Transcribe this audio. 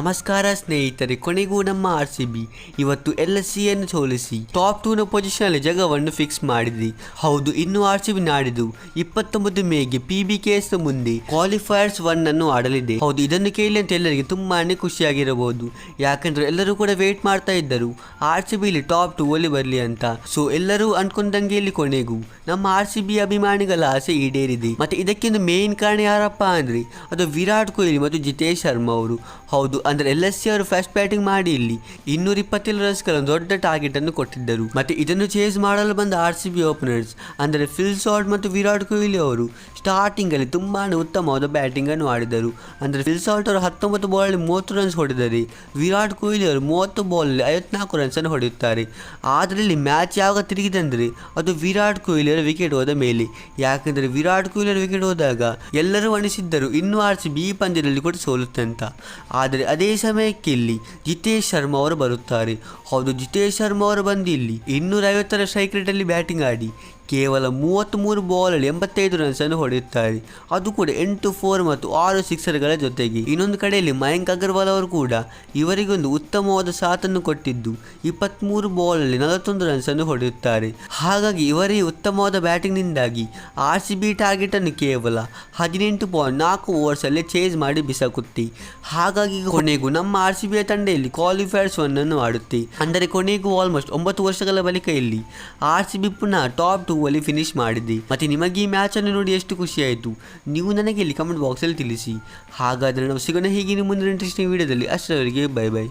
ನಮಸ್ಕಾರ ಸ್ನೇಹಿತರೆ, ಕೊನೆಗೂ ನಮ್ಮ ಆರ್ ಸಿ ಬಿ. ಇವತ್ತು ಎಲ್ ಎಸ್ ಸಿಯನ್ನು ಸೋಲಿಸಿ ಟಾಪ್ ಟೂನ ಪೊಸಿಷನ್ ಜಗವನ್ನು ಫಿಕ್ಸ್ ಮಾಡಿದೆ ಹೌದು, ಇನ್ನು ಆರ್ ಸಿ ಬಿ ನಾಡಿದ್ದು ಇಪ್ಪತ್ತೊಂಬತ್ತು ಮೇಗೆ ಪಿ ಬಿ ಕೆ ಮುಂದೆ ಕ್ವಾಲಿಫೈಯರ್ಸ್ ಒನ್ ಅನ್ನು ಆಡಲಿದೆ. ಹೌದು, ಇದನ್ನು ಕೇಳಿ ಅಂತ ಎಲ್ಲರಿಗೆ ತುಂಬಾನೇ ಖುಷಿಯಾಗಿರಬಹುದು. ಯಾಕಂದ್ರೆ ಎಲ್ಲರೂ ಕೂಡ ವೇಟ್ ಮಾಡ್ತಾ ಇದ್ದರು. ಆರ್ ಸಿ ಬಿಲಿ ಟಾಪ್ ಟೂ ಒಲಿ ಬರಲಿ ಅಂತ. ಸೊ ಎಲ್ಲರೂ ಅನ್ಕೊಂಡಂಗೆ ಇಲ್ಲಿ ಕೊನೆಗೂ ನಮ್ಮ ಆರ್ ಸಿ ಬಿ ಅಭಿಮಾನಿಗಳ ಆಸೆ ಈಡೇರಿದೆ. ಮತ್ತೆ ಇದಕ್ಕಿಂತ ಮೇನ್ ಕಾರಣ ಯಾರಪ್ಪ ಅಂದ್ರೆ, ಅದು ವಿರಾಟ್ ಕೊಹ್ಲಿ ಮತ್ತು ಜಿತೇಶ್ ಶರ್ಮಾ ಅವರು. ಹೌದು ಅಂದ್ರೆ ಎಲ್ ಎಸ್ ಸಿ ಅವರು ಫಸ್ಟ್ ಬ್ಯಾಟಿಂಗ್ ಮಾಡಿ ಇಲ್ಲಿ ಇನ್ನೂರ ಇಪ್ಪತ್ತೇಳು ರನ್ಸ್ಗಳನ್ನು ದೊಡ್ಡ ಟಾರ್ಗೆಟ್ ಅನ್ನು ಕೊಟ್ಟಿದ್ದರು. ಮತ್ತೆ ಇದನ್ನು ಚೇಸ್ ಮಾಡಲು ಬಂದ ಆರ್ ಸಿ ಬಿ ಓಪನರ್ಸ್ ಅಂದರೆ ಫಿಲ್ ಸಾಲ್ಟ್ ಮತ್ತು ವಿರಾಟ್ ಕೊಹ್ಲಿ ಅವರು ಸ್ಟಾರ್ಟಿಂಗ್ ಅಲ್ಲಿ ತುಂಬಾನೇ ಉತ್ತಮವಾದ ಬ್ಯಾಟಿಂಗ್ ಅನ್ನು ಆಡಿದರು. ಅಂದ್ರೆ ಫಿಲ್ ಸಾಲ್ಟ್ ಅವರು ಹತ್ತೊಂಬತ್ತು ಅಲ್ಲಿ ಮೂವತ್ತು ರನ್ಸ್ ಹೊಡೆದರೆ ವಿರಾಟ್ ಕೊಹ್ಲಿ ಅವರು ಮೂವತ್ತು ಅಲ್ಲಿ ಐವತ್ನಾಲ್ಕು ರನ್ಸ್ ಅನ್ನು ಹೊಡೆಯುತ್ತಾರೆ. ಆದರೆ ಇಲ್ಲಿ ಮ್ಯಾಚ್ ಯಾವಾಗ ತಿರುಗಿದಂದ್ರೆ ಅದು ವಿರಾಟ್ ಕೊಹ್ಲಿ ಅವರ ವಿಕೆಟ್ ಹೋದ ಮೇಲೆ. ಯಾಕಂದ್ರೆ ವಿರಾಟ್ ಕೊಹ್ಲಿ ಅವರ ವಿಕೆಟ್ ಹೋದಾಗ ಎಲ್ಲರೂ ಅಣಿಸಿದ್ದರು ಇನ್ನೂ ಆರ್ ಸಿ ಬಿ ಪಂದ್ಯದಲ್ಲಿ ಕೂಡ ಸೋಲುತ್ತೆ ಅಂತ. ಆದರೆ ಅದೇ ಸಮಯಕ್ಕೆ ಇಲ್ಲಿ ಜಿತೇಶ್ ಶರ್ಮಾ ಅವರು ಬರುತ್ತಾರೆ. ಹೌದು, ಜಿತೇಶ್ ಶರ್ಮಾ ಅವರು ಬಂದು ಇಲ್ಲಿ. ಇನ್ನೂರ ಐವತ್ತರ ಸ್ಟ್ರೈಕ್ ರೇಟಲ್ಲಿ ಬ್ಯಾಟಿಂಗ್ ಆಡಿ. ಕೇವಲ ಮೂವತ್ತ್ಮೂರು ಬಾಲಲ್ಲಿ ಎಂಬತ್ತೈದು ರನ್ಸ್ ಅನ್ನು ಹೊಡೆಯುತ್ತಾರೆ. ಅದು ಕೂಡ ಎಂಟು ಫೋರ್ ಮತ್ತು ಆರು ಸಿಕ್ಸರ್ಗಳ ಜೊತೆಗೆ. ಇನ್ನೊಂದು ಕಡೆಯಲ್ಲಿ ಮಯಾಂಕ್ ಅಗರ್ವಾಲ್ ಅವರು ಕೂಡ ಇವರಿಗೊಂದು ಉತ್ತಮವಾದ ಸಾಥನ್ನು ಕೊಟ್ಟಿದ್ದು. ಇಪ್ಪತ್ತ್ಮೂರು ಬಾಲಲ್ಲಿ ನಲವತ್ತೊಂದು ರನ್ಸ್ ಅನ್ನು ಹೊಡೆಯುತ್ತಾರೆ. ಹಾಗಾಗಿ ಇವರೇ ಉತ್ತಮವಾದ ಬ್ಯಾಟಿಂಗ್ನಿಂದಾಗಿ ಆರ್ ಸಿ ಬಿ ಟಾರ್ಗೆಟ್ ಅನ್ನು ಕೇವಲ ಹದಿನೆಂಟು ಪಾಯಿಂಟ್ ನಾಲ್ಕು ಓವರ್ಸಲ್ಲಿ ಚೇಂಜ್ ಮಾಡಿ ಬಿಸಾಕುತ್ತೆ. ಹಾಗಾಗಿ ಕೊನೆಗೂ ನಮ್ಮ ಆರ್ ಸಿ ಬಿಯ ತಂಡ ಇಲ್ಲಿ ಕ್ವಾಲಿಫೈರ್ಸ್ ಒನ್ ಅನ್ನು ಆಡುತ್ತೆ. ಅಂದರೆ ಕೊನೆಗೂ ಆಲ್ಮೋಸ್ಟ್ ಒಂಬತ್ತು ವರ್ಷಗಳ ಬಳಿಕ ಇಲ್ಲಿ ಆರ್ ಸಿ ಬಿ ಪುನಃ ಟಾಪ್ ಅಲ್ಲಿ ಫಿನಿಶ್ ಮಾಡಿದೆ ಮತ್ತೆ ನಿಮಗೆ ಈ ಮ್ಯಾಚ್ ಅನ್ನು ನೋಡಿ ಎಷ್ಟು ಖುಷಿ ಆಯಿತು. ನೀವು ನನಗೆ ಇಲ್ಲಿ ಕಮೆಂಟ್ ಬಾಕ್ಸಲ್ಲಿ ತಿಳಿಸಿ. ಹಾಗಾದರೆ ನಾವು ಸಿಗೋಣ ಹೀಗೆ ಮುಂದಿನ ಇಂಟ್ರೆಸ್ಟಿಂಗ್ ವಿಡಿಯೋದಲ್ಲಿ ಅಷ್ಟರವರೆಗೆ ಬೈ ಬೈ